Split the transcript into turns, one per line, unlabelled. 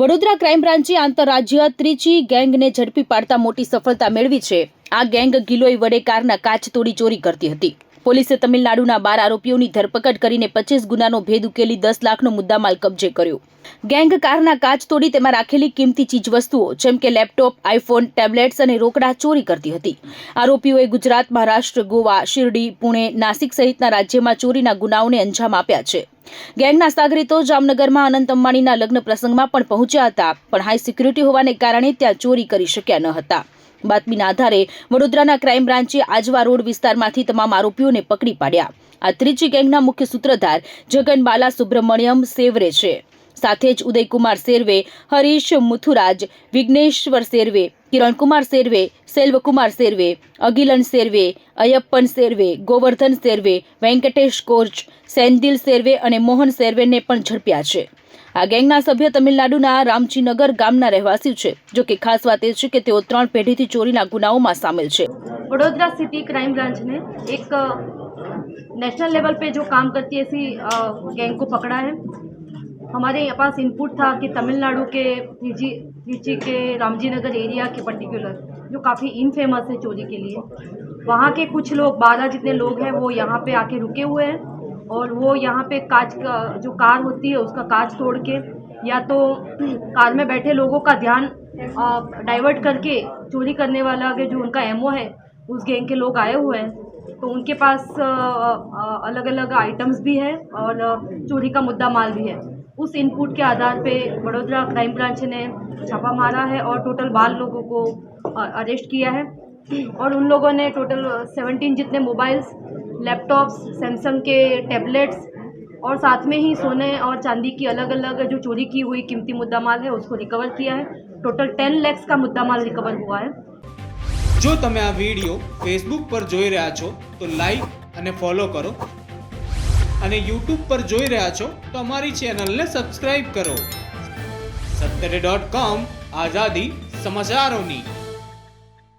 Vadodara crime બ્રાન્ચે આંતરરાજ્ય ત્રીજી ગેંગને ઝડપી પાડતા મોટી સફળતા મેળવી છે આ ગેંગ ગિલોય વડે કારના કાચ તોડી ચોરી કરતી હતી પોલીસે તમિલનાડુના બાર આરોપીઓની ધરપકડ કરીને પચીસ ગુનાનો ભેદ ઉકેલી દસ લાખનો મુદ્દામાલ કબજે કર્યો ગેંગ કારના કાચ તોડી તેમાં રાખેલી કિંમતી ચીજવસ્તુઓ જેમ કે લેપટોપ આઈફોન ટેબ્લેટ્સ અને રોકડા ચોરી કરતી હતી આરોપીઓએ ગુજરાત મહારાષ્ટ્ર ગોવા શિરડી પુણે નાસિક સહિતના રાજ્યમાં ચોરીના ગુનાઓને અંજામ આપ્યા છે ગેંગના સાગરીતો જામનગરમાં અનંત અંબાણીના લગ્ન પ્રસંગમાં પણ પહોંચ્યા હતા પણ હાઈ સિક્યુરિટી હોવાને કારણે ત્યાં ચોરી કરી શક્યા ન હતા બાતમીના આધારે વડોદરાના ક્રાઇમ બ્રાન્ચે આજવા રોડ વિસ્તારમાંથી તમામ આરોપીઓને પકડી પાડ્યા આ ત્રીજી ગેંગના મુખ્ય સૂત્રધાર જગન બાલા સુબ્રમણ્યમ સેવરે છે સાથે જ ઉદયકુમાર સેરવે હરીશ મુથુરાજ વિઘ્નેશ્વર સેરવે કિરણકુમાર સેરવે સેલ્વકુમાર સેરવે અગિલન સેરવે અયપ્પન સેરવે ગોવર્ધન સેરવે વેંકટેશ કોર્ચ સેન્દિલ સેરવે અને મોહન સેરવેને પણ ઝડપ્યા છે गैंग ना सभ्य तमिलनाडु ना रामजी नगर ગામના રહેવાસી છે જો કે ખાસ વાતે છે કે તેઓ ત્રણ પેઢીથી ચોરીના ગુનાઓમાં સામેલ છે
વડોદરા સિટી ક્રાઈમ બ્રાન્ચને એક નેશનલ લેવલ પે જો કામ કરતી એવી ગેંગ કો પકડાયા છે અમારે ય પાસ ઇનપુટ થા કે તમિલનાડુ કે ટીજી ટીજી કે રામજીનગર એરિયા કે પર્ટીક્યુલર જો કાફી ઇન ફેમસ છે ચોરી કે લિયે વહા કે kuch log bada jitne log hai wo yahan pe aake ruke hue hai और वो यहाँ पे कांच का जो कार होती है उसका कांच तोड़ के या तो कार में बैठे लोगों का ध्यान डाइवर्ट करके चोरी करने वाला के जो उनका एमओ है उस गैंग के लोग आए हुए हैं तो उनके पास अलग अलग आइटम्स भी है और चोरी का मुद्दा माल भी है उस इनपुट के आधार पे वडोदरा क्राइम ब्रांच ने छापा मारा है और टोटल बारह लोगों को अरेस्ट किया है और उन लोगों ने टोटल सेवनटीन जितने मोबाइल्स लैपटॉप्स सैमसंग के टैबलेट्स और साथ में ही सोने और चांदी की अलग अलग जो चोरी की हुई कीमती मुद्दा माल है उसको रिकवर किया है ટોટલ ટેન લેક્સ કા મુદ્દા માલ રિકવર હુઆ હે
જો તમે આ વિડિયો ફેસબુક પર જોઈ રહ્યા છો તો લાઈક અને ફોલો કરો અને યુટ્યુબ પર જોઈ રહ્યા છો તો અમારી ચેનલને સબસ્ક્રાઇબ કરો સત્તરે ડોટ કોમ આઝાદી સમાચારોની